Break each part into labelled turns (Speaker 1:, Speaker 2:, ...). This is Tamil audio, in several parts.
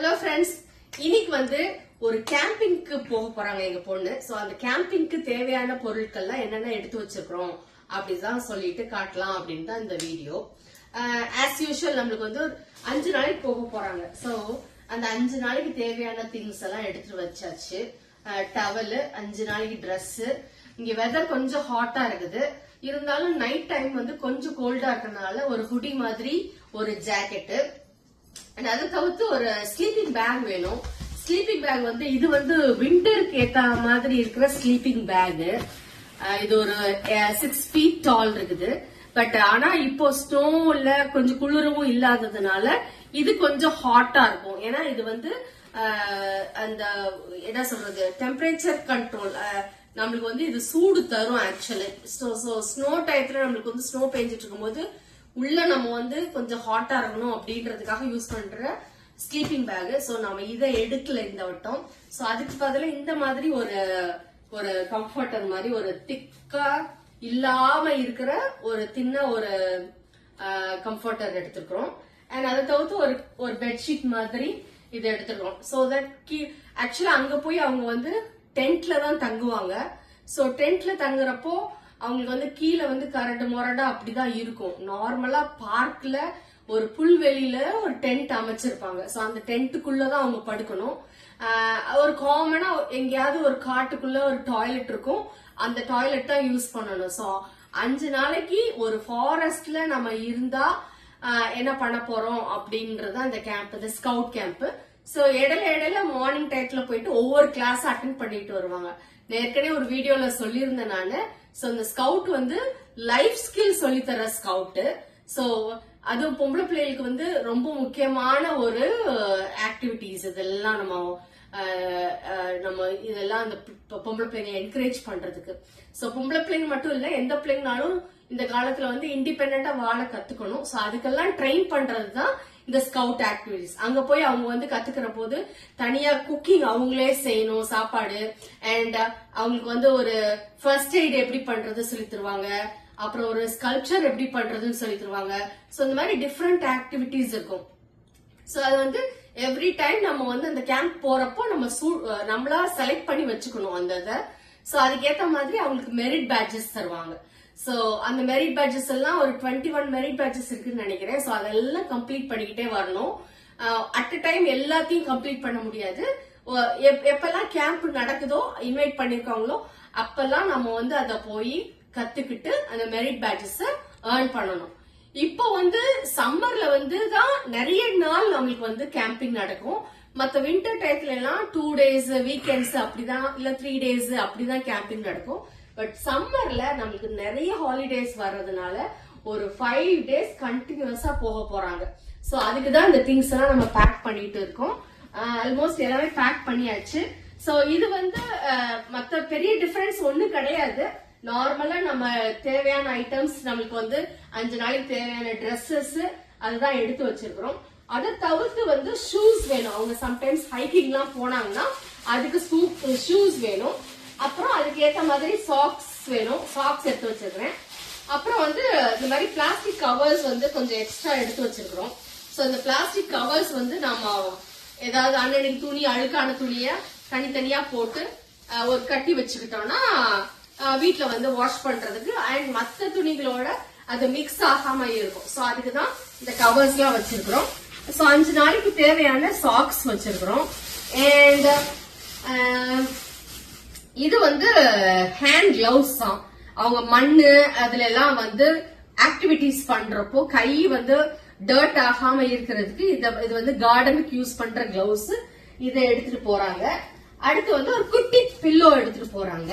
Speaker 1: ஹலோ ஃப்ரெண்ட்ஸ் இன்னைக்கு வந்து ஒரு கேம்பிங்க்கு போக போறாங்க எங்க பொண்ணு. சோ அந்த கேம்பிங்க்கு தேவையான பொருட்கள்லாம் என்னென்ன எடுத்து வச்சிருக்கிறோம் அப்படிதான் சொல்லிட்டு காட்டலாம் அப்படின்னு தான் இந்த வீடியோ. Uh, ஆஸ் யூஷுவல் நம்மளுக்கு வந்து ஒரு அஞ்சு நாளைக்கு போக போறாங்க. சோ அந்த அஞ்சு நாளைக்கு தேவையான திங்ஸ் எல்லாம் எடுத்துட்டு வச்சாச்சு. Uh, டவலு அஞ்சு நாளைக்கு ட்ரெஸ்ஸு இங்க வெதர் கொஞ்சம் ஹாட்டா இருக்குது. இருந்தாலும் நைட் டைம் வந்து கொஞ்சம் கோல்டா இருக்கிறதுனால ஒரு ஹுடி மாதிரி ஒரு ஜாக்கெட்டு அண்ட் அதை தவிர்த்து ஒரு ஸ்லீப்பிங் பேக் வேணும். ஸ்லீப்பிங் பேக் வந்து இது வந்து விண்டருக்கு ஏத்த மாதிரி இருக்கிற ஸ்லீப்பிங் பேக் இது ஒரு சிக்ஸ் ஃபீட் டால் இருக்குது. பட் ஆனா இப்போ ஸ்னோ இல்ல கொஞ்சம் குளிரவும் இல்லாததுனால இது கொஞ்சம் ஹாட்டா இருக்கும். ஏன்னா இது வந்து அந்த என்ன சொல்றது டெம்பரேச்சர் கண்ட்ரோல் நம்மளுக்கு வந்து இது சூடு தரும் ஆக்சுவலி ஸோ ஸ்னோ டயத்துல நம்மளுக்கு வந்து ஸ்னோ பெஞ்சிட்டு இருக்கும்போது உள்ள நம்ம வந்து கொஞ்சம் ஹாட்டா இருக்கணும் அப்படின்றதுக்காக யூஸ் பண்ற ஸ்லீப்பிங் பேக் சோ நம்ம இதை எடுக்கல இந்த வட்டம். சோ அதுக்கு பதிலாக இந்த மாதிரி ஒரு ஒரு கம்ஃபர்டர் மாதிரி ஒரு திக்கா இல்லாம இருக்கிற ஒரு தின்ன ஒரு கம்ஃபர்டர் எடுத்துக்கிறோம் அண்ட் அதை தவிர்த்து ஒரு ஒரு பெட்ஷீட் மாதிரி இதை எடுத்துக்கிறோம் ஸோ தட் ஆக்சுவலா அங்க போய் அவங்க வந்து டென்ட்ல தான் தங்குவாங்க. ஸோ டென்ட்ல தங்குறப்போ அவங்களுக்கு வந்து கீழே வந்து கரடு முரடா அப்படிதான் இருக்கும். நார்மலா பார்க்ல ஒரு புல்வெளியில ஒரு டென்ட் அமைச்சிருப்பாங்க. ஸோ அந்த டென்ட்டுக்குள்ளதான் அவங்க படுக்கணும். ஒரு காமனா எங்கேயாவது ஒரு காட்டுக்குள்ள ஒரு டாய்லெட் இருக்கும். அந்த டாய்லெட் தான் யூஸ் பண்ணணும். ஸோ அஞ்சு நாளைக்கு ஒரு ஃபாரஸ்ட்ல நம்ம இருந்தா என்ன பண்ண போறோம் அப்படின்றது அந்த கேம்ப் இந்த ஸ்கவுட் கேம்ப் ஸோ இடையில இடையில மார்னிங் டைத்துல போயிட்டு ஒவ்வொரு கிளாஸ் அட்டன் பண்ணிட்டு வருவாங்க. நான் ஏற்கனவே ஒரு வீடியோல சொல்லியிருந்தேன் நானு. சோ இந்த ஸ்கவுட் வந்து லைஃப் ஸ்கில் சொல்லித்தர தர ஸ்கவுட் சோ அதுவும் பொம்பளை பிள்ளைகளுக்கு வந்து ரொம்ப முக்கியமான ஒரு uh, ஆக்டிவிட்டிஸ் இதெல்லாம் நம்ம uh, uh, நம்ம இதெல்லாம் அந்த பொம்பளை பிள்ளைங்க என்கரேஜ் பண்றதுக்கு. ஸோ பொம்பளை பிள்ளைங்க மட்டும் இல்லை எந்த பிள்ளைங்கனாலும் இந்த காலத்துல வந்து இண்டிபெண்டா வாழ கத்துக்கணும். ஸோ அதுக்கெல்லாம் ட்ரெயின் பண்றது தான் இந்த ஸ்கவுட் ஆக்டிவிட்டிஸ் அங்க போய் அவங்க வந்து கத்துக்கிற போது தனியா குக்கிங் அவங்களே செய்யணும் சாப்பாடு. அண்ட் uh, அவங்களுக்கு வந்து ஒரு ஃபர்ஸ்ட் எய்ட் எப்படி பண்றது சொல்லி தருவாங்க. அப்புறம் ஒரு ஸ்கல்ப்சர் எப்படி பண்றதுன்னு சொல்லி தருவாங்க. சோ இந்த மாதிரி டிஃப்ரெண்ட் ஆக்டிவிட்டிஸ் இருக்கும். சோ அது வந்து எவ்ரி டைம் நம்ம வந்து அந்த கேம்ப் போறப்போ நம்ம சூ- நம்மளா செலக்ட் பண்ணி வச்சுக்கணும் அந்த இதை. சோ அதுக்கேத்த மாதிரி அவங்களுக்கு மெரிட் பேட்சஸ் தருவாங்க. ஸோ அந்த மெரிட் பேட்சஸ் எல்லாம் ஒரு டுவெண்ட்டி ஒன் மெரிட் பேட்சஸ் இருக்குன்னு நினைக்கிறேன். ஸோ அதெல்லாம் கம்ப்ளீட் பண்ணிக்கிட்டே வரணும். அட் அ டைம் எல்லாத்தையும் கம்ப்ளீட் பண்ண முடியாது. எப்- எப்பெல்லாம் கேம்ப் நடக்குதோ இன்வைட் பண்ணிருக்காங்களோ அப்பெல்லாம் நம்ம வந்து அதை போய் கத்துக்கிட்டு அந்த மெரிட் பேட்சஸ் ஏர்ன் பண்ணணும். இப்போ வந்து சம்மர்ல வந்து தான் நிறைய நாள் நம்மளுக்கு வந்து கேம்பிங் நடக்கும். மத்த வின்டர் டயத்துல எல்லாம் டூ டேஸ் வீக்கெண்ட்ஸ் அப்படிதான் இல்ல த்ரீ டேஸ் அப்படிதான் கேம்பிங் நடக்கும். பட் சம்மர்ல நம்மளுக்கு நிறைய ஹாலிடேஸ் வர்றதுனால ஒரு ஃபைவ் டேஸ் கண்டினியூஸா போக போறாங்க. ஸோ அதுக்கு தான் இந்த திங்ஸ் எல்லாம் நம்ம பேக் பண்ணிட்டு இருக்கோம். ஆல்மோஸ்ட் எல்லாமே பேக் பண்ணியாச்சு. ஸோ இது வந்து மற்ற பெரிய டிஃபரன்ஸ் ஒன்றும் கிடையாது. நார்மலா நம்ம தேவையான ஐட்டம்ஸ் நம்மளுக்கு வந்து அஞ்சு நாளைக்கு தேவையான ட்ரெஸ்ஸஸ் அதுதான் எடுத்து வச்சிருக்கிறோம். அதை தவிர்த்து வந்து ஷூஸ் வேணும். அவங்க சம்டைம்ஸ் ஹைக்கிங்லாம் போனாங்கன்னா அதுக்கு ஷூஸ் வேணும். அப்புறம் அதுக்கு ஏத்த மாதிரி சாக்ஸ் வேணும். சாக்ஸ் எடுத்து வச்சிருக்கிறேன். அப்புறம் வந்து இந்த மாதிரி பிளாஸ்டிக் கவர்ஸ் வந்து கொஞ்சம் எக்ஸ்ட்ரா எடுத்து வச்சிருக்கிறோம். சோ இந்த பிளாஸ்டிக் கவர்ஸ் வந்து நம்ம ஏதாவது அன்னன்னைக்கு துணி அழுக்கான துணிய தனித்தனியா போட்டு ஒரு கட்டி வச்சுக்கிட்டோம்னா வீட்டுல வந்து வாஷ் பண்றதுக்கு அண்ட் மத்த துணிகளோட அது மிக்ஸ் ஆகாம இருக்கும். சோ அதுக்கு தான் இந்த கவர்ஸ் எல்லாம் வச்சிருக்கிறோம். சோ அஞ்சு நாளைக்கு தேவையான சாக்ஸ் வச்சிருக்கிறோம். அண்ட் இது வந்து ஹேண்ட் கிளவுஸ் தான். அவங்க மண்ணு அதுல எல்லாம் வந்து ஆக்டிவிட்டிஸ் பண்றப்போ கை வந்து டர்ட் ஆகாம இருக்கிறதுக்கு இது வந்து கார்டனுக்கு யூஸ் பண்ற கிளவுஸ் இதை எடுத்துட்டு போறாங்க. அடுத்து வந்து ஒரு குட்டி பில்லோ எடுத்துட்டு போறாங்க.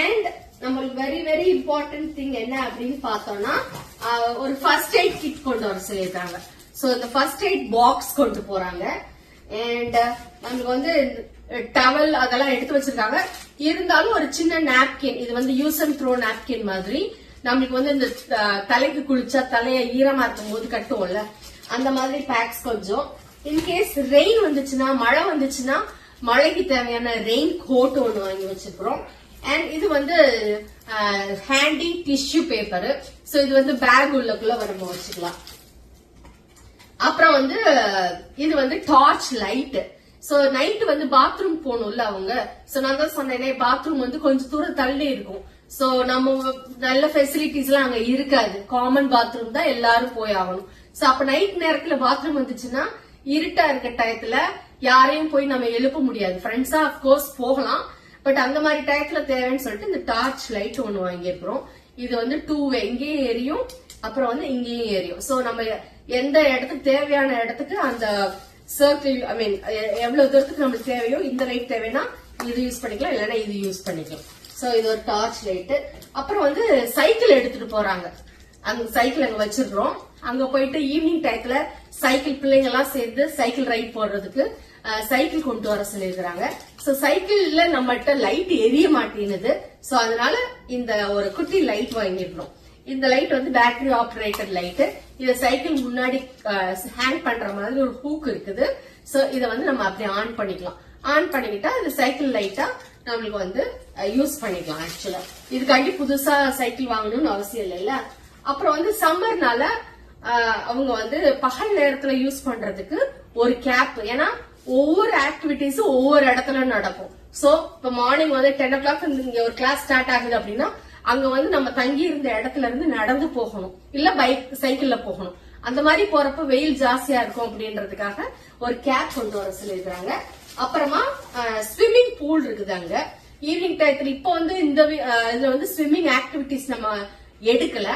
Speaker 1: அண்ட் நம்மளுக்கு வெரி வெரி இம்பார்ட்டன்ட் திங் என்ன அப்படின்னு பார்த்தோம்னா ஒரு ஃபர்ஸ்ட் எய்ட் கிட் கொண்டு வர சொல்லியிருக்காங்க. ஸோ இந்த ஃபர்ஸ்ட் எய்ட் பாக்ஸ் கொண்டு போறாங்க. அண்ட் நம்மளுக்கு வந்து டவல் அதெல்லாம் எடுத்து வச்சிருக்காங்க. இருந்தாலும் ஒரு சின்ன நாப்கின் இது வந்து யூஸ் அண்ட் த்ரோ நாப்கின் மாதிரி. நம்மளுக்கு வந்து இந்த தலைக்கு குளிச்சா தலைய ஈரமா இருக்கும் போது கட்டுவோம்ல அந்த மாதிரி பேக்ஸ் கொஞ்சம். இன்கேஸ் ரெயின் வந்துச்சுன்னா மழை வந்துச்சுன்னா மழைக்கு தேவையான ரெயின் கோட் ஒன்று வாங்கி வச்சிருக்கிறோம். அண்ட் இது வந்து ஹேண்டி டிஷ்யூ பேப்பர் சோ இது வந்து பேக் உள்ளக்குள்ள நம்ம வச்சுக்கலாம். அப்புறம் வந்து இது வந்து டார்ச் லைட் சோ நைட் வந்து பாத்ரூம் போகணும்ல அவங்க. சோ நான் தான் சொன்னேனே பாத்ரூம் வந்து கொஞ்சம் தூரம் தள்ளி இருக்கும். சோ நம்ம நல்ல ஃபெசிலிட்டிஸ் எல்லாம் அங்க இருக்காது. காமன் பாத்ரூம் தான் எல்லாரும் போய் ஆகணும். சோ அப்ப நைட் நேரத்துல பாத்ரூம் வந்துச்சுன்னா இருட்டா இருக்க டயத்துல யாரையும் போய் நம்ம எழுப்ப முடியாது. ஃப்ரெண்ட்ஸா கோர்ஸ் போகலாம். பட் அந்த மாதிரி டயத்துல தேவைன்னு சொல்லிட்டு இந்த டார்ச் லைட் ஒண்ணு வாங்கியிருக்கிறோம். இது வந்து டூ வே இங்கேயும் எரியும் அப்புறம் வந்து இங்கேயும் எரியும். சோ நம்ம எந்த இடத்துக்கு தேவையான இடத்துக்கு அந்த சர்க்கிள் ஐ மீன் எவ்வளவு தூரத்துக்கு நம்மளுக்கு தேவையோ இந்த லைட் தேவைன்னா இது யூஸ் பண்ணிக்கலாம் இல்லைன்னா இது யூஸ் பண்ணிக்கலாம். ஸோ இது ஒரு டார்ச் லைட்டு அப்புறம் வந்து சைக்கிள் எடுத்துட்டு போறாங்க. அங்க சைக்கிள் அங்க வச்சிடுறோம். அங்க போயிட்டு ஈவினிங் டைத்துல சைக்கிள் பிள்ளைங்க எல்லாம் சேர்ந்து சைக்கிள் ரைட் போடுறதுக்கு சைக்கிள் கொண்டு வர சொல்லியிருக்கிறாங்க. சோ சைக்கிள்ல நம்மகிட்ட லைட் எரிய மாட்டேனுது சோ அதனால இந்த ஒரு குட்டி லைட் வாங்கிடுறோம். இந்த லைட் வந்து பேட்டரி ஆபரேட்டட் லைட்டு இத சைக்கிள் முன்னாடி ஹேங் பண்ற மாதிரி ஒரு ஹூக் இருக்குது. சோ இத வந்து நம்ம அப்படியே ஆன் பண்ணிக்கலாம். ஆன் பண்ணிக்கிட்டா இது சைக்கிள் லைட்டா நம்மளுக்கு வந்து யூஸ் பண்ணிக்கலாம் ஆக்சுவலா இதுக்காண்டி புதுசா சைக்கிள் வாங்கணும்னு அவசியம் இல்லைல்ல. அப்புறம் வந்து சம்மர்னால அவங்க வந்து பகல் நேரத்துல யூஸ் பண்றதுக்கு ஒரு கேப் ஏன்னா ஒவ்வொரு ஆக்டிவிட்டிஸும் ஒவ்வொரு இடத்துல நடக்கும். சோ இப்ப மார்னிங் வந்து டென் ஓ கிளாக் இங்க ஒரு கிளாஸ் ஸ்டார்ட் ஆகுது அப்படின்னா அங்க வந்து நம்ம தங்கி இருந்த இடத்துல இருந்து நடந்து போகணும். இல்ல பைக் சைக்கிள்ல போகணும். அந்த மாதிரி போறப்ப வெயில் ஜாஸ்தியா இருக்கும் அப்படின்றதுக்காக ஒரு கேப் கொண்டு வர சொல்லியிருக்காங்க அப்புறமா ஸ்விம்மிங் பூல் இருக்குது அங்க. ஈவினிங் டயத்துல இப்போ வந்து இந்த வி- இதுல வந்து ஸ்விம்மிங் ஆக்டிவிட்டிஸ் நம்ம எடுக்கல.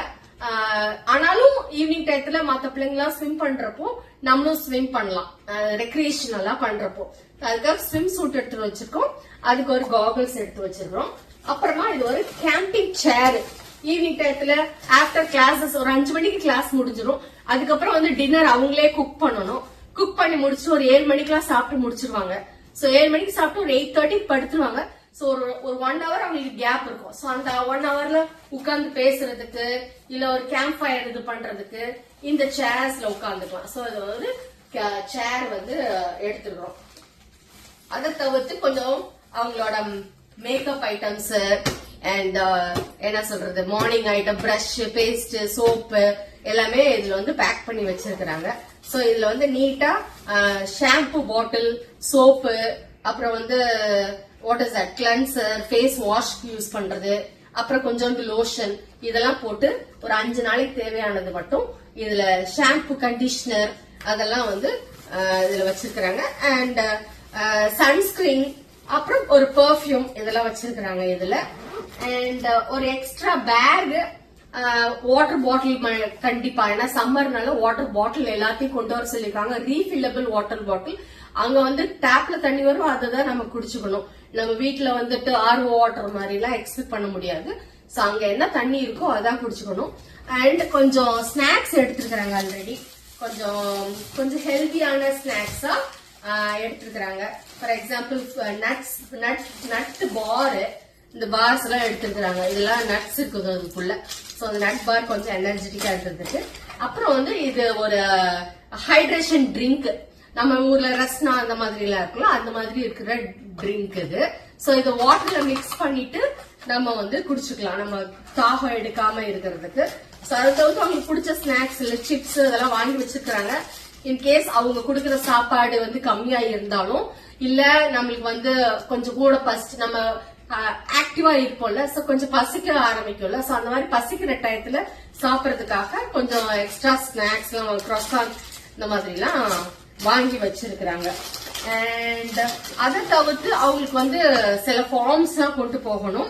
Speaker 1: ஆனாலும் ஈவினிங் டயத்துல மத்த பிள்ளைங்களாம் ஸ்விம் பண்றப்போ நம்மளும் ஸ்விம் பண்ணலாம். ரெக்ரியேஷனலா பண்றப்போ. அதுக்காக ஸ்விம் சூட் எடுத்து வச்சிருக்கோம். அதுக்கு ஒரு காகல்ஸ் எடுத்து வச்சிருக்கோம் அப்புறமா இது ஒரு கேம்பிங் சேர் ஈவினிங் டயத்துல ஆஃப்டர் கிளாஸஸ் ஒரு அஞ்சு மணிக்கு கிளாஸ் முடிஞ்சிடும் அதுக்கப்புறம் வந்து டின்னர் அவங்களே குக் பண்ணணும். குக் பண்ணி முடிச்சு ஒரு ஏழு மணிக்கெல்லாம் சாப்பிட்டு முடிச்சிருவாங்க. சோ ஏழு மணிக்கு சாப்பிட்டு ஒரு எயிட் தேர்ட்டி படுத்துருவாங்க. சோ ஒரு ஒரு ஒன் ஹவர் அவங்களுக்கு கேப் இருக்கும். சோ அந்த ஒன் ஹவர்ல உட்கார்ந்து பேசுறதுக்கு இல்ல ஒரு கேம்ப் ஃபயர் இது பண்றதுக்கு இந்த சேர்ஸ்ல உட்காந்துக்கலாம் சோ இது வந்து சேர் வந்து எடுத்துடுறோம். அதை தவிர்த்து கொஞ்சம் அவங்களோட மேக்கப் ஐட்டம்ஸ் அண்ட் என்ன சொல்றது? Morning item brush paste soap எல்லாமே இதுல வந்து பேக் பண்ணி வச்சிருக்கிறாங்க. ஸோ இதுல வந்து நீட்டா ஷாம்பு பாட்டில் சோப்பு அப்புறம் வந்து what is that cleanser face wash use பண்றது அப்புறம் கொஞ்சோண்டு லோஷன் இதெல்லாம் போட்டு ஒரு அஞ்சு நாளைக்கு தேவையானது மட்டும் இதுல ஷாம்பு கண்டிஷனர் அதெல்லாம் வந்து இதுல வச்சிருக்கிறாங்க. அண்ட் சன்ஸ்கிரீன் அப்புறம் ஒரு பெர்ஃப்யூம் இதெல்லாம் வச்சிருக்கிறாங்க இதுல. அண்ட் uh, ஒரு எக்ஸ்ட்ரா பேக் வாட்டர் பாட்டில் கண்டிப்பா. ஏன்னா சம்மர்னால வாட்டர் பாட்டில் எல்லாத்தையும் கொண்டு வர சொல்லியிருக்காங்க. ரீஃபில்லபிள் வாட்டர் பாட்டில் அங்க வந்து டேப்ல தண்ணி வரும் அதை தான் நம்ம குடிச்சுக்கணும். நம்ம வீட்டுல வந்துட்டு ஆர்ஓ வாட்டர் மாதிரி எல்லாம் எக்ஸ்பெக்ட் பண்ண முடியாது. சோ அங்க என்ன தண்ணி இருக்கோ அதான் குடிச்சுக்கணும். அண்ட் கொஞ்சம் ஸ்நாக்ஸ் எடுத்துருக்காங்க ஆல்ரெடி கொஞ்சம் கொஞ்சம் ஹெல்தியான ஸ்நாக்ஸா எடுத்துருக்குறாங்க. For example nuts nut nut bar இந்த பார்ஸ் எல்லாம் எடுத்துருக்குறாங்க. இதெல்லாம் நட்ஸ் இருக்குது அதுக்குள்ள. ஸோ அந்த நட் பார் கொஞ்சம் எனர்ஜெட்டிக்காக இருக்கிறதுக்கு அப்புறம் வந்து இது ஒரு ஹைட்ரேஷன் ட்ரிங்க் நம்ம ஊர்ல ரஸ்னா அந்த மாதிரி எல்லாம் இருக்குல்ல அந்த மாதிரி இருக்கிற ட்ரிங்க் இது. ஸோ இதை வாட்டர்ல மிக்ஸ் பண்ணிட்டு நம்ம வந்து குடிச்சுக்கலாம். நம்ம தாகம் எடுக்காம இருக்கிறதுக்கு. ஸோ அதை தவிர்த்து அவங்களுக்கு பிடிச்ச ஸ்நாக்ஸ் இல்லை சிப்ஸ் அதெல்லாம் வாங்கி வச்சிருக்கிறாங்க இன்கேஸ் அவங்க கொடுக்கிற சாப்பாடு வந்து கம்மியா இருந்தாலும் இல்ல நம்மளுக்கு வந்து கொஞ்சம் கூட பசி நம்ம ஆக்டிவா இருப்போம்ல சோ கொஞ்சம் பசிக்க ஆரம்பிக்கும்ல சோ அந்த மாதிரி பசிக்கிற டயத்துல சாப்பிடறதுக்காக கொஞ்சம் எக்ஸ்ட்ரா ஸ்நாக்ஸ் எல்லாம் இந்த மாதிரி எல்லாம் வாங்கி வச்சிருக்கிறாங்க. அண்ட் அதை தவிர்த்து அவங்களுக்கு வந்து சில ஃபார்ம்ஸ் எல்லாம் கொண்டு போகணும்.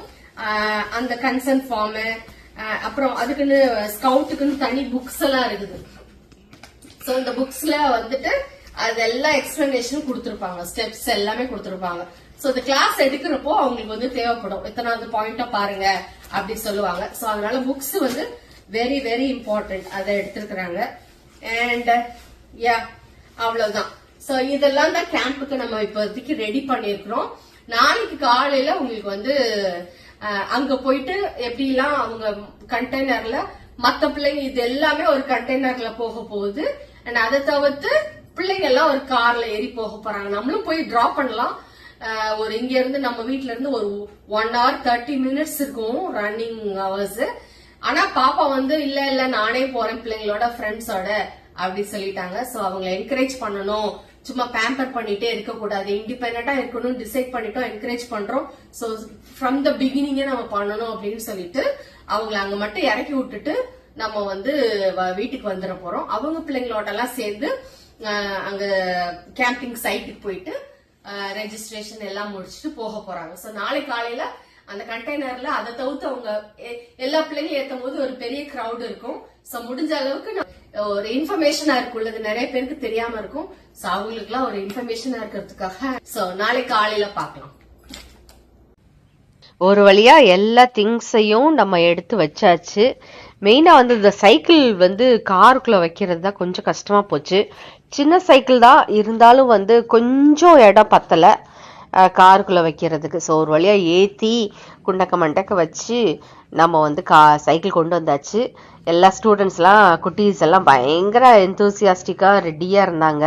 Speaker 1: அந்த கன்சர்ன் ஃபார்மு அப்புறம் அதுக்குன்னு ஸ்கவுட்டுக்குன்னு தனி புக்ஸ் எல்லாம் இருக்குது. ஸோ இந்த புக்ஸ்ல வந்துட்டு அதெல்லாம் எக்ஸ்பிளனேஷன் கொடுத்துருப்பாங்க. ஸ்டெப்ஸ் எல்லாமே கொடுத்துருப்பாங்க. ஸோ இந்த கிளாஸ் எடுக்கிறப்போ அவங்களுக்கு வந்து தேவைப்படும். இத்தனாவது பாயிண்டா பாருங்க அப்படி சொல்லுவாங்க. ஸோ அதனால புக்ஸ் வந்து வெரி வெரி இம்பார்ட்டன்ட் அதை எடுத்திருக்கிறாங்க. அண்ட் யா அவ்வளவுதான். ஸோ இதெல்லாம் தான் கேம்புக்கு நம்ம இப்போதைக்கு ரெடி பண்ணியிருக்கிறோம். நாளைக்கு காலையில உங்களுக்கு வந்து அங்க போயிட்டு எப்படிலாம் அவங்க கண்டெய்னர்ல மத்த பிள்ளைங்க இது எல்லாமே ஒரு கண்டெய்னர்ல போக போகுது. அண்ட் அதை தவிர்த்து பிள்ளைங்க எல்லாம் ஒரு கார்ல ஏறி போக போறாங்க. நம்மளும் போய் டிராப் பண்ணலாம். ஒரு இங்க இருந்து நம்ம வீட்ல இருந்து ஒரு ஒன் ஹவர் தேர்ட்டி மினிட்ஸ் இருக்கும் ரன்னிங் ஹவர்ஸ் ஆனா பாப்பா வந்து இல்ல இல்ல நானே போறேன் பிள்ளைங்களோட ஃப்ரெண்ட்ஸோட அப்படி சொல்லிட்டாங்க. சோ அவங்களை என்கரேஜ் பண்ணணும். சும்மா பேம்பர் பண்ணிட்டே இருக்க கூடாது இண்டிபெண்டா இருக்கணும் டிசைட் பண்ணிட்டோம் என்கரேஜ் பண்றோம். சோ ஃப்ரம் த பிகினிங்கே நம்ம பண்ணணும் அப்படின்னு சொல்லிட்டு அவங்கள அங்க மட்டும் இறக்கி விட்டுட்டு நம்ம வந்து வ- வீட்டுக்கு வந்துட போறோம். அவங்க பிள்ளைங்களோட எல்லாம் சேர்ந்து அங்க கேம்பிங் சைட்டுக்கு போயிட்டு ரெஜிஸ்ட்ரேஷன் எல்லாம் முடிச்சுட்டு போக போறாங்க. சோ நாளை காலையில அந்த கண்டெய்னர்ல அதை தவிர்த்து அவங்க எல்லா பிள்ளைங்களும் ஏத்தும் போது ஒரு பெரிய கிரவுட் இருக்கும். சோ முடிஞ்ச அளவுக்கு ஒரு இன்ஃபர்மேஷனா இருக்குள்ளது நிறைய பேருக்கு தெரியாம இருக்கும். சோ அவங்களுக்கு எல்லாம் ஒரு இன்ஃபர்மேஷனா இருக்கிறதுக்காக சோ நாளை காலையில பார்க்கலாம்.
Speaker 2: ஒரு வழியா எல்லா திங்ஸையும் நம்ம எடுத்து வச்சாச்சு. மெயினாக வந்து இந்த சைக்கிள் வந்து காருக்குள்ளே வைக்கிறது தான் கொஞ்சம் கஷ்டமாக போச்சு. சின்ன சைக்கிள் தான் இருந்தாலும் வந்து கொஞ்சம் இடம் பத்தலை காருக்குள்ளே வைக்கிறதுக்கு. ஸோ ஒரு வழியாக ஏற்றி குண்டக்க மண்டக்க வச்சு நம்ம வந்து கா சைக்கிள் கொண்டு வந்தாச்சு. எல்லா ஸ்டூடெண்ட்ஸ்லாம் குட்டீஸ் எல்லாம் பயங்கர எந்தூசியாஸ்டிக்காக ரெடியாக இருந்தாங்க.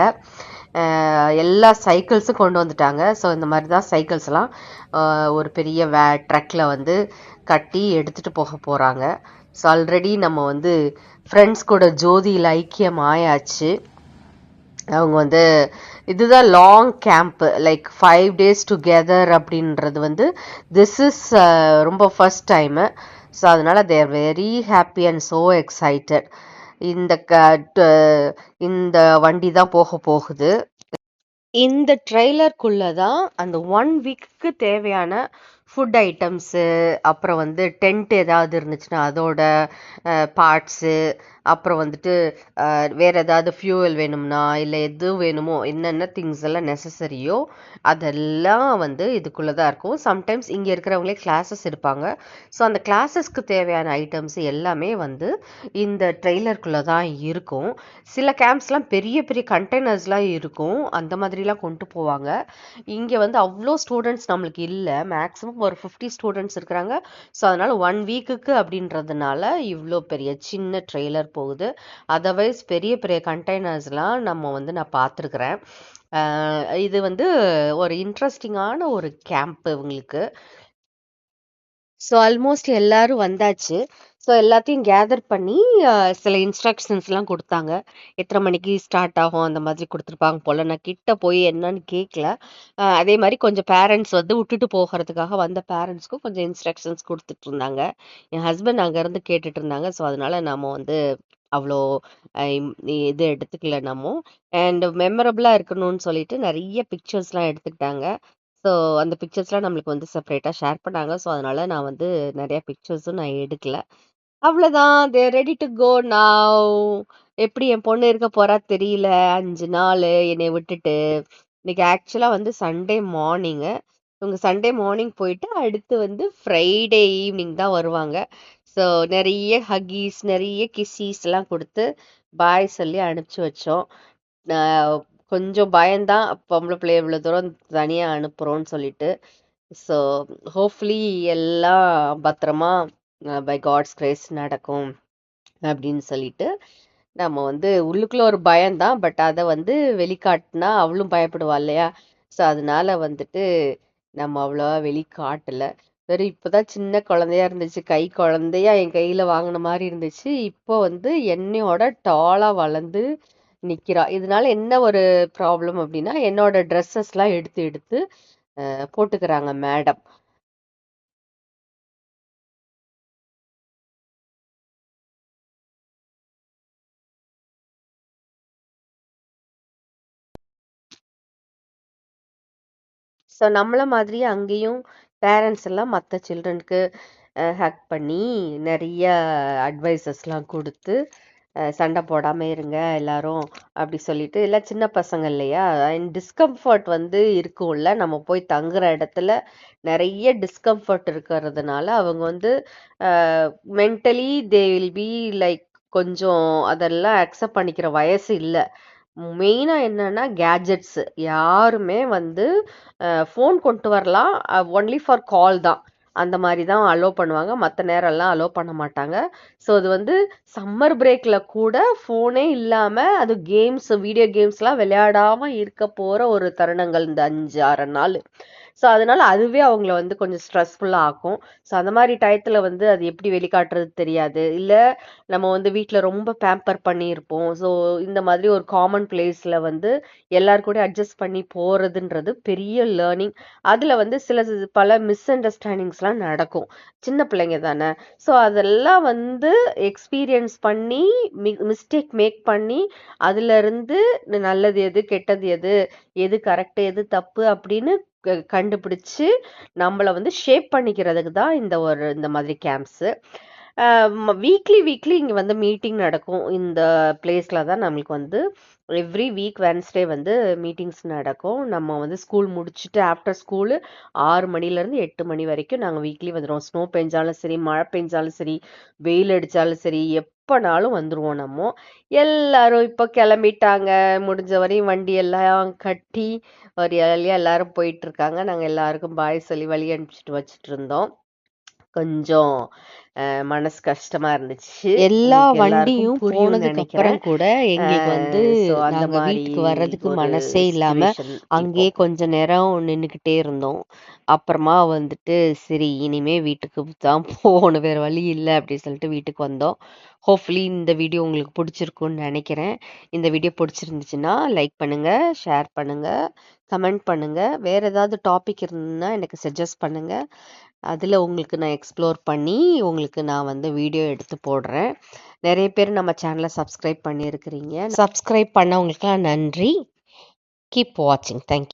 Speaker 2: எல்லா சைக்கிள்ஸும் கொண்டு வந்துட்டாங்க. ஸோ இந்த மாதிரி தான் சைக்கிள்ஸ்லாம் ஒரு பெரிய வே ட்ரக்கில் வந்து கட்டி எடுத்துட்டு போக போகிறாங்க ஸோ ஆல்ரெடி நம்ம வந்து ஃப்ரெண்ட்ஸ் கூட ஜோதியில் ஐக்கியம் ஆயாச்சு. அவங்க வந்து இதுதான் long camp like five days together அப்படின்றது வந்து திஸ் இஸ் uh, ரொம்ப ஃபஸ்ட் டைமு ஸோ அதனால் they're very happy and so excited இந்த க இந்த வண்டி தான் போக போகுது. இந்த ட்ரெய்லருக்குள்ளே தான் அந்த ஒன் வீக்குக்கு தேவையான ஃபுட் ஐட்டம்ஸு அப்புறம் வந்து டென்ட் ஏதாவது இருந்துச்சுன்னா அதோட பார்ட்ஸு அப்புறம் வந்துட்டு வேறு ஏதாவது ஃபியூவல் வேணும்னா இல்லை எது வேணுமோ என்னென்ன திங்ஸ் எல்லாம் நெசசரியோ அதெல்லாம் வந்து இதுக்குள்ளே தான் இருக்கும். சம்டைம்ஸ் இங்கே இருக்கிறவங்களே கிளாஸஸ் இருப்பாங்க ஸோ அந்த கிளாஸஸ்க்கு தேவையான ஐட்டம்ஸ் எல்லாமே வந்து இந்த ட்ரெய்லருக்குள்ளே தான் இருக்கும். சில கேம்ப்ஸ்லாம் பெரிய பெரிய கண்டெய்னர்ஸ்லாம் இருக்கும். அந்த மாதிரிலாம் கொண்டு போவாங்க. இங்கே வந்து அவ்வளோ ஸ்டூடெண்ட்ஸ் நம்மளுக்கு இல்லை. மேக்ஸிமம் ஒரு ஃபிஃப்டி ஸ்டூடெண்ட்ஸ் இருக்கிறாங்க. ஸோ அதனால் ஒன் வீக்குக்கு அப்படின்றதுனால இவ்வளோ பெரிய சின்ன ட்ரெய்லர் போகுது. அதர்வைஸ் பெரிய பெரிய கண்டெய்னர்ஸ்லாம் நம்ம வந்து நான் பார்த்துருக்குறேன். இது வந்து ஒரு இன்ட்ரெஸ்டிங்கான ஒரு கேம்ப் இவங்களுக்கு. ஸோ ஆல்மோஸ்ட் எல்லாரும் வந்தாச்சு. ஸோ எல்லாத்தையும் கேதர் பண்ணி சில இன்ஸ்ட்ரக்ஷன்ஸ்லாம் கொடுத்தாங்க. எத்தனை மணிக்கு ஸ்டார்ட் ஆகும் அந்த மாதிரி கொடுத்துருப்பாங்க போல். நான் கிட்ட போய் என்னன்னு கேட்கல அதே மாதிரி கொஞ்சம் பேரண்ட்ஸ் வந்து விட்டுட்டு போகிறதுக்காக வந்த பேரண்ட்ஸ்க்கும் கொஞ்சம் இன்ஸ்ட்ரக்ஷன்ஸ் கொடுத்துட்டு இருந்தாங்க. என் ஹஸ்பண்ட் அங்கேருந்து கேட்டுட்டு இருந்தாங்க. ஸோ அதனால நம்ம வந்து அவ்வளோ இது எடுத்துக்கல நம்ம அண்ட் மெமரபிளாக இருக்கணும்னு சொல்லிட்டு நிறைய பிக்சர்ஸ்லாம் எடுத்துக்கிட்டாங்க. ஸோ அந்த பிக்சர்ஸ்லாம் நம்மளுக்கு வந்து செப்பரேட்டாக ஷேர் பண்ணாங்க. ஸோ அதனால நான் வந்து நிறைய பிக்சர்ஸும் நான் எடுக்கல. அவ்வளோதான் தே ரெடி டு கோ நாவ் எப்படி என் பொண்ணு இருக்க போறா தெரியல. அஞ்சு நாள் என்னை விட்டுட்டு. இன்னைக்கு ஆக்சுவலாக வந்து சண்டே மார்னிங்கு இவங்க சண்டே மார்னிங் போயிட்டு அடுத்து வந்து ஃப்ரைடே ஈவினிங் தான் வருவாங்க. ஸோ நிறைய ஹக்கீஸ் நிறைய கிஸ்ஸீஸ் எல்லாம் கொடுத்து பாய் சொல்லி அனுப்பிச்சு வச்சோம். கொஞ்சம் பயம்தான். பொம்பளை பிள்ளை இவ்வளோ தூரம் தனியாக அனுப்புகிறோன்னு சொல்லிட்டு. ஸோ ஹோப்ஃபுல்லி எல்லாம் பத்திரமா பை காட்ஸ் கிரேஸ் நடக்கும் அப்படின்னு சொல்லிட்டு நம்ம வந்து உள்ளுக்குள்ள ஒரு பயம்தான் பட் அதை வந்து வெளிக்காட்டினா அவளும் பயப்படுவா இல்லையா? ஸோ அதனால வந்துட்டு நம்ம அவ்வளோவா வெளிக்காட்டலை. வெறும் இப்போதான் சின்ன குழந்தையா இருந்துச்சு. கை குழந்தையா என் கையில் வாங்கின மாதிரி இருந்துச்சு. இப்போ வந்து என்னையோட டாலா வளர்ந்து நிற்கிறா இதனால என்ன ஒரு ப்ராப்ளம் அப்படின்னா என்னோட ட்ரெஸ்ஸஸ்லாம் எடுத்து எடுத்து போட்டுக்கிறாங்க மேடம் ஸோ நம்மளை மாதிரியே அங்கேயும் பேரண்ட்ஸ் எல்லாம் மற்ற சில்ட்ரனுக்கு ஹக் பண்ணி நிறைய அட்வைசஸ்லாம் கொடுத்து சண்டை போடாமல் இருங்க எல்லாரும் அப்படி சொல்லிட்டு எல்லாம் சின்ன பசங்க இல்லையா? அண்ட் டிஸ்கம்ஃபர்ட் வந்து இருக்கும்ல. நம்ம போய் தங்குற இடத்துல நிறைய டிஸ்கம்ஃபர்ட் இருக்கிறதுனால அவங்க வந்து mentally they will be like கொஞ்சம் அதெல்லாம் அக்செப்ட் பண்ணிக்கிற வயசு இல்லை. மெயினாக என்னன்னா கேஜெட்ஸு யாருமே வந்து ஃபோன் கொண்டு வரலாம். ஒன்லி ஃபார் கால் தான். அந்த மாதிரி தான் அலோவ் பண்ணுவாங்க. மற்ற நேரம்லாம் அலோவ் பண்ண மாட்டாங்க. ஸோ அது வந்து சம்மர் பிரேக்கில் கூட ஃபோனே இல்லாமல் அது கேம்ஸ் வீடியோ கேம்ஸ்லாம் விளையாடாமல் இருக்க போகிற ஒரு தருணங்கள் இந்த அஞ்சு ஆறு நாள். ஸோ அதனால அதுவே அவங்கள வந்து கொஞ்சம் ஸ்ட்ரெஸ்ஃபுல்லாக ஆக்கும். ஸோ அந்த மாதிரி டயத்தில் வந்து அது எப்படி வெளிக்காட்டுறது தெரியாது. இல்லை நம்ம வந்து வீட்டில் ரொம்ப பேம்பர் பண்ணியிருப்போம். ஸோ இந்த மாதிரி ஒரு காமன் பிளேஸில் வந்து எல்லார் கூட அட்ஜஸ்ட் பண்ணி போகிறதுன்றது பெரிய லேர்னிங் அதில் வந்து சில பல மிஸ் அண்டர்ஸ்டாண்டிங்ஸ்லாம் நடக்கும். சின்ன பிள்ளைங்க தானே. ஸோ அதெல்லாம் வந்து எக்ஸ்பீரியன்ஸ் பண்ணி மிஸ்டேக் மேக் பண்ணி அதுலேருந்து நல்லது எது கெட்டது எது எது கரெக்ட் எது தப்பு அப்படின்னு கண்டுபிடிச்சு நம்மளை வந்து ஷேப் பண்ணிக்கிறதுக்கு தான் இந்த ஒரு இந்த மாதிரி கேம்ப்ஸு வீக்லி வீக்லி இங்கே வந்து மீட்டிங் நடக்கும். இந்த பிளேஸில் தான் நம்மளுக்கு வந்து எவ்ரி வீக் வென்ஸ்டே வந்து மீட்டிங்ஸ் நடக்கும். நம்ம வந்து ஸ்கூல் முடிச்சுட்டு ஆஃப்டர் ஸ்கூலு ஆறு மணிலேருந்து எட்டு மணி வரைக்கும் நாங்கள் வீக்லி வந்துடுவோம் ஸ்னோ பெஞ்சாலும் சரி மழை பெஞ்சாலும் சரி வெயில் அடித்தாலும் சரி எப் எப்போனாலும் வந்துடுவோம் நம்ம. எல்லாரும் இப்போ கிளம்பிட்டாங்க. முடிஞ்ச வரையும் வண்டி எல்லாம் கட்டி ஒரு ஏழியா எல்லாரும் போயிட்டு இருக்காங்க. நாங்கள் எல்லாருக்கும் பாய் சொல்லி வழி அனுப்பிச்சிட்டு வச்சுட்டு இருந்தோம். கொஞ்சம் மனசு கஷ்டமா இருந்துச்சு.
Speaker 3: எல்லா வண்டியும் போனதுக்கு அப்புறம் கூட எங்களுக்கு வந்து
Speaker 2: அந்த
Speaker 3: வீட்டுக்கு வர்றதுக்கு மனசே இல்லாம அங்கேயே கொஞ்ச நேரம் நின்னுக்கிட்டே இருந்தோம். அப்புறமா வந்துட்டு சரி இனிமே வீட்டுக்கு தான் போகணும். வேற வழி இல்லை அப்படின்னு சொல்லிட்டு வீட்டுக்கு வந்தோம். ஹோப்ஃபுல்லி இந்த வீடியோ உங்களுக்கு பிடிச்சிருக்கும்னு நினைக்கிறேன். இந்த வீடியோ பிடிச்சிருந்துச்சுன்னா லைக் பண்ணுங்க ஷேர் பண்ணுங்க கமெண்ட் பண்ணுங்க. வேற ஏதாவது டாபிக் இருந்ததுன்னா எனக்கு சஜஸ்ட் பண்ணுங்க. அதில் உங்களுக்கு நான் எக்ஸ்ப்ளோர் பண்ணி உங்களுக்கு நான் வந்து வீடியோ எடுத்து போடுறேன். நிறைய பேர் நம்ம சேனலை சப்ஸ்கிரைப் பண்ணியிருக்கிறீங்க. சப்ஸ்கிரைப் பண்ணவங்களுக்கெல்லாம் நன்றி. கீப் வாட்சிங் தேங்க்யூ